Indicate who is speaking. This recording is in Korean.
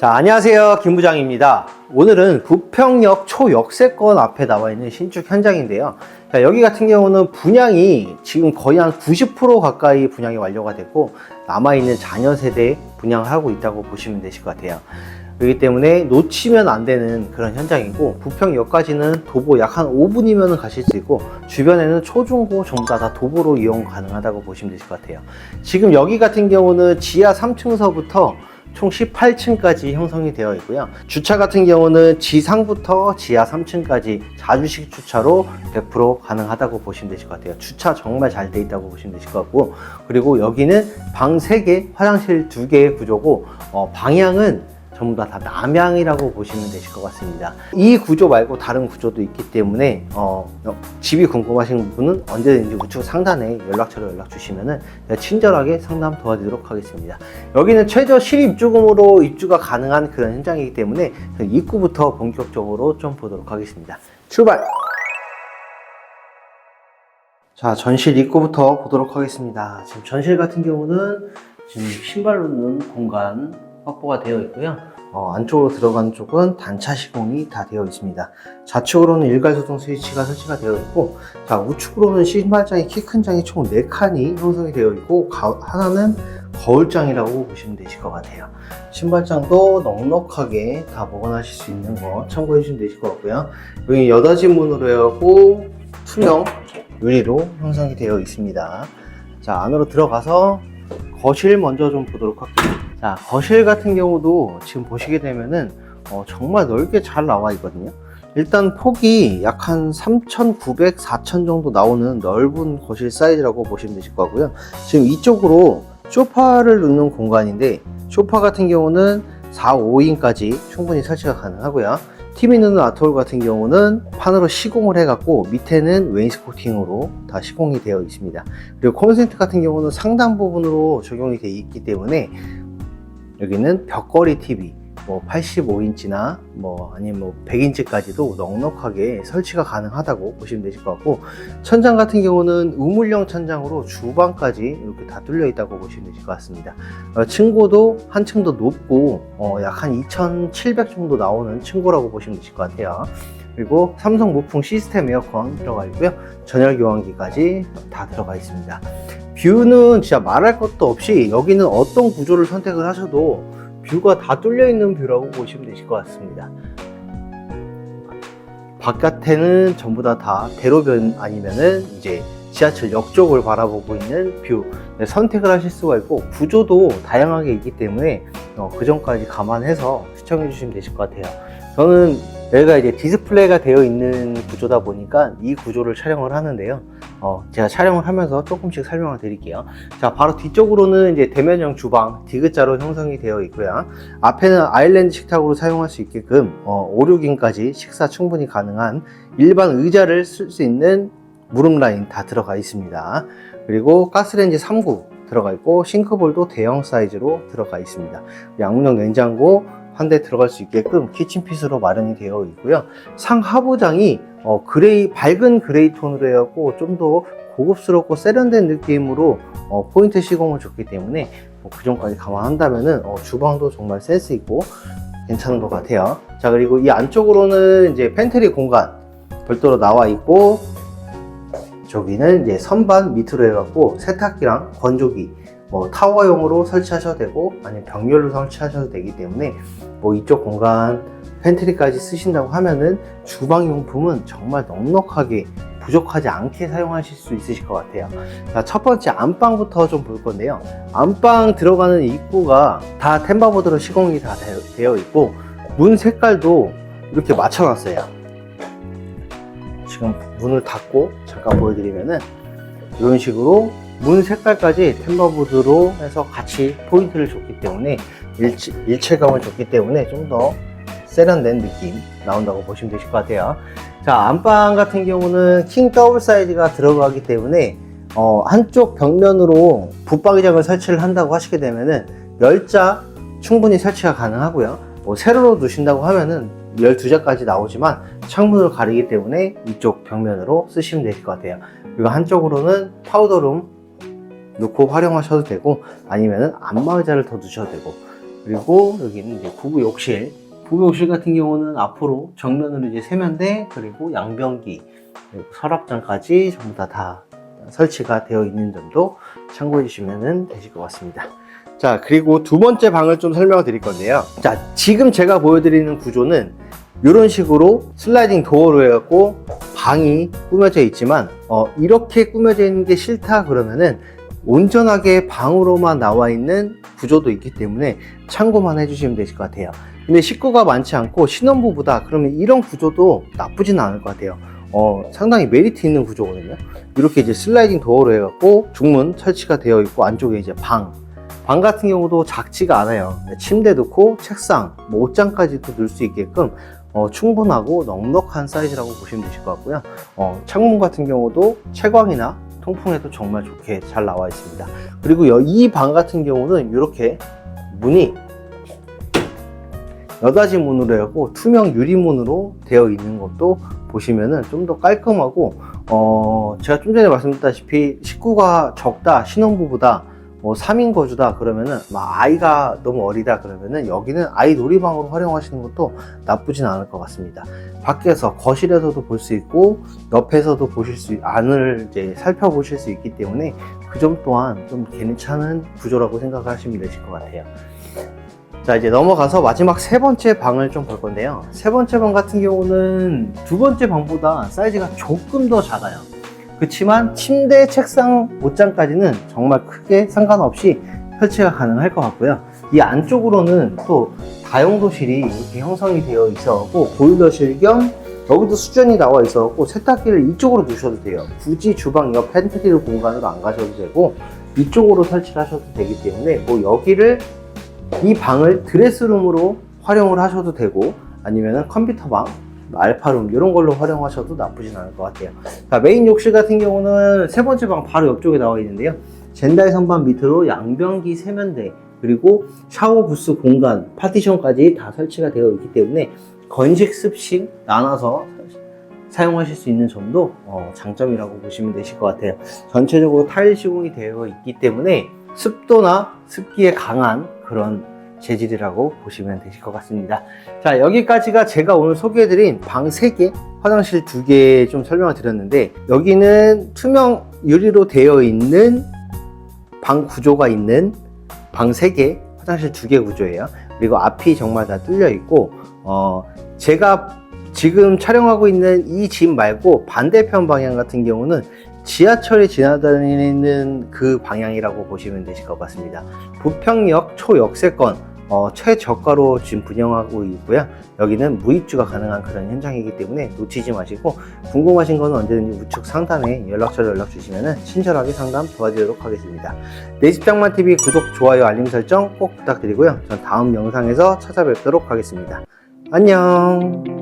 Speaker 1: 자, 안녕하세요. 김 부장입니다. 오늘은 부평역 초역세권 앞에 나와 있는 신축 현장인데요. 자, 여기 같은 경우는 분양이 지금 거의 한 90% 가까이 분양이 완료가 됐고, 남아있는 자녀 세대 분양하고 있다고 보시면 되실 것 같아요. 그렇기 때문에 놓치면 안 되는 그런 현장이고, 부평역까지는 도보 약 한 5분이면 가실 수 있고, 주변에는 초중고 전부 다, 다 도보로 이용 가능하다고 보시면 되실 것 같아요. 지금 여기 같은 경우는 지하 3층서부터 총 18층까지 형성이 되어 있고요. 주차 같은 경우는 지상부터 지하 3층까지 자주식 주차로 100% 가능하다고 보시면 되실 것 같아요. 주차 정말 잘 돼 있다고 보시면 되실 것 같고, 그리고 여기는 방 3개, 화장실 2개의 구조고, 어, 방향은 전부 다, 다 남향이라고 보시면 되실 것 같습니다. 이 구조 말고 다른 구조도 있기 때문에 어, 어, 집이 궁금하신 분은 언제든지 우측 상단에 연락처로 연락 주시면은 제가 친절하게 상담 도와드리도록 하겠습니다. 여기는 최저 실입주금으로 입주가 가능한 그런 현장이기 때문에 입구부터 본격적으로 좀 보도록 하겠습니다. 출발! 자, 전실 입구부터 보도록 하겠습니다. 지금 전실 같은 경우는 지금 신발 놓는 공간 확보가 되어 있고요. 어, 안쪽으로 들어가는 쪽은 단차 시공이 다 되어 있습니다. 좌측으로는 일괄소등 스위치가 설치가 되어 있고, 자, 우측으로는 신발장이 키 큰 장이 총 4칸이 형성이 되어 있고, 가- 하나는 거울장이라고 보시면 되실 것 같아요. 신발장도 넉넉하게 다 보관하실 수 있는 거 참고해 주시면 되실 것 같고요. 여기 여닫이 문으로 해갖고 투명 유리로 형성이 되어 있습니다. 자, 안으로 들어가서 거실 먼저 좀 보도록 할게요. 자, 거실 같은 경우도 지금 보시게 되면은 어, 정말 넓게 잘 나와 있거든요. 일단 폭이 약 한 3,900, 4,000 정도 나오는 넓은 거실 사이즈라고 보시면 되실 거고요. 지금 이쪽으로 소파를 놓는 공간인데 소파 같은 경우는 4, 5인까지 충분히 설치가 가능하고요. 넣는 아트홀 같은 경우는 판으로 시공을 해갖고 밑에는 웨인스코팅으로 다 시공이 되어 있습니다. 그리고 콘센트 같은 경우는 상단 부분으로 적용이 되어 있기 때문에 여기는 벽걸이 TV 뭐 85인치나 뭐 아니면 뭐 100인치까지도 넉넉하게 설치가 가능하다고 보시면 되실 것 같고 천장 같은 경우는 우물형 천장으로 주방까지 이렇게 다 뚫려 있다고 보시면 되실 것 같습니다. 어, 층고도 한층 더 높고 어, 약 한 2,700 정도 나오는 층고라고 보시면 되실 것 같아요. 그리고 삼성 무풍 시스템 에어컨 들어가 있고요. 전열 교환기까지 다 들어가 있습니다. 뷰는 진짜 말할 것도 없이 여기는 어떤 구조를 선택을 하셔도 뷰가 다 뚫려 있는 뷰라고 보시면 되실 것 같습니다. 바깥에는 전부 다, 다 대로변 아니면은 이제 지하철 역 쪽을 바라보고 있는 뷰 네, 선택을 하실 수가 있고 구조도 다양하게 있기 때문에 어, 그 점까지 감안해서 시청해 주시면 되실 것 같아요. 저는 여기가 이제 디스플레이가 되어 있는 구조다 보니까 이 구조를 촬영을 하는데요. 어, 제가 촬영을 하면서 조금씩 설명을 드릴게요. 자, 바로 뒤쪽으로는 이제 대면형 주방 디귿자로 형성이 되어 있고요. 앞에는 아일랜드 식탁으로 사용할 수 있게끔 어, 5, 6인까지 식사 충분히 가능한 일반 의자를 쓸 수 있는 무릎 라인 다 들어가 있습니다. 그리고 가스레인지 3구 들어가 있고 싱크볼도 대형 사이즈로 들어가 있습니다. 양문형 냉장고 한 대 들어갈 수 있게끔 키친핏으로 마련이 되어 있고요. 상하부장이 어, 그레이 밝은 그레이 톤으로 해갖고 좀 더 고급스럽고 세련된 느낌으로 어, 포인트 시공을 줬기 때문에 뭐그 점까지 감안한다면은 어, 주방도 정말 센스 있고 괜찮은 것 같아요. 자 그리고 이 안쪽으로는 이제 팬트리 공간 별도로 나와 있고 저기는 이제 선반 밑으로 해갖고 세탁기랑 건조기 뭐 타워용으로 설치하셔도 되고 아니면 병렬로 설치하셔도 되기 때문에 뭐 이쪽 공간 팬트리까지 쓰신다고 하면은 주방용품은 정말 넉넉하게 부족하지 않게 사용하실 수 있으실 것 같아요. 자, 첫 번째 안방부터 좀 볼 건데요. 안방 들어가는 입구가 다 템바보드로 시공이 다 되어- 있고 문 색깔도 이렇게 맞춰놨어요. 지금 문을 닫고 잠깐 보여드리면은 이런 식으로 문 색깔까지 템버보드로 해서 같이 포인트를 줬기 때문에 일체, 일체감을 줬기 때문에 좀더 세련된 느낌 나온다고 보시면 되실 것 같아요. 자, 안방 같은 경우는 킹 더블 사이즈가 들어가기 때문에 어, 한쪽 벽면으로 붙박이장을 설치를 한다고 하시게 되면은 열자 충분히 설치가 가능하고요. 뭐 세로로 두신다고 하면은 12자까지 나오지만 창문을 가리기 때문에 이쪽 벽면으로 쓰시면 되실 것 같아요. 그리고 한쪽으로는 파우더룸 넣고 활용하셔도 되고 아니면은 안마 의자를 더 두셔도 되고 그리고 여기는 이제 부부 욕실. 부부 욕실 같은 경우는 앞으로 정면으로 이제 세면대 그리고 양변기 그리고 서랍장까지 전부 다, 다 설치가 되어 있는 점도 참고해 주시면 되실 것 같습니다. 자, 그리고 두 번째 방을 좀 설명을 드릴 건데요. 자, 지금 제가 보여드리는 구조는 이런 식으로 슬라이딩 도어로 해갖고 방이 꾸며져 있지만, 어, 이렇게 꾸며져 있는 게 싫다 그러면은 온전하게 방으로만 나와 있는 구조도 있기 때문에 참고만 해주시면 되실 것 같아요. 근데 식구가 많지 않고 신혼부부다 그러면 이런 구조도 나쁘지는 않을 것 같아요. 어, 상당히 메리트 있는 구조거든요. 이렇게 이제 슬라이딩 도어로 해갖고 중문 설치가 되어 있고 안쪽에 이제 방. 방 같은 경우도 작지가 않아요. 침대 넣고 책상, 뭐 옷장까지도 넣을 수 있게끔 어, 충분하고 넉넉한 사이즈라고 보시면 되실 것 같고요. 어, 창문 같은 경우도 채광이나 통풍에도 정말 좋게 잘 나와 있습니다. 그리고 이 방 같은 경우는 이렇게 문이 여닫이 문으로 해갖고 투명 유리문으로 되어 있는 것도 보시면은 좀 더 깔끔하고 어 제가 좀 전에 말씀드렸다시피 식구가 적다 신혼부부다 뭐 3인 거주다 그러면은 막 아이가 너무 어리다 그러면은 여기는 아이 놀이방으로 활용하시는 것도 나쁘진 않을 것 같습니다. 밖에서 거실에서도 볼 수 있고 옆에서도 보실 수 안을 이제 살펴보실 수 있기 때문에 그 점 또한 좀 괜찮은 구조라고 생각하시면 되실 것 같아요. 자 이제 넘어가서 마지막 세 번째 방을 좀 볼 건데요 세 번째 방 같은 경우는 두 번째 방보다 사이즈가 조금 더 작아요 그렇지만 침대, 책상, 옷장까지는 정말 크게 상관없이 설치가 가능할 것 같고요. 이 안쪽으로는 또 다용도실이 이렇게 형성이 되어 있어갖고 보일러실 겸 여기도 수전이 나와 있어갖고 세탁기를 이쪽으로 두셔도 돼요. 굳이 주방 옆 팬트리 공간으로 안 가셔도 되고 이쪽으로 설치를 하셔도 되기 때문에 뭐 여기를 이 방을 드레스룸으로 활용을 하셔도 되고 아니면은 컴퓨터방, 알파룸 이런 걸로 활용하셔도 나쁘진 않을 것 같아요. 자, 메인 욕실 같은 경우는 세 번째 방 바로 옆쪽에 나와 있는데요. 젠다이 선반 밑으로 양변기 세면대 그리고 샤워 부스 공간 파티션까지 다 설치가 되어 있기 때문에 건식 습식 나눠서 사용하실 수 있는 점도 어, 장점이라고 보시면 되실 것 같아요. 전체적으로 타일 시공이 되어 있기 때문에 습도나 습기에 강한 그런 재질이라고 보시면 되실 것 같습니다. 자, 여기까지가 제가 오늘 소개해드린 방 3개, 화장실 2개 좀 설명을 드렸는데, 여기는 투명 유리로 되어 있는 방 구조가 있는 방 3개, 화장실 2개 구조예요. 그리고 앞이 정말 다 뚫려 있고, 어, 제가 지금 촬영하고 있는 이 집 말고 반대편 방향 같은 경우는 지하철이 지나다니는 그 방향이라고 보시면 되실 것 같습니다. 부평역 초역세권 어, 최저가로 지금 분양하고 있고요. 여기는 무입주가 가능한 그런 현장이기 때문에 놓치지 마시고 궁금하신 거는 언제든지 우측 상단에 연락처를 연락 주시면 친절하게 상담 도와드리도록 하겠습니다. 내집장만TV 구독, 좋아요, 알림 설정 꼭 부탁드리고요. 전 다음 영상에서 찾아뵙도록 하겠습니다. 안녕!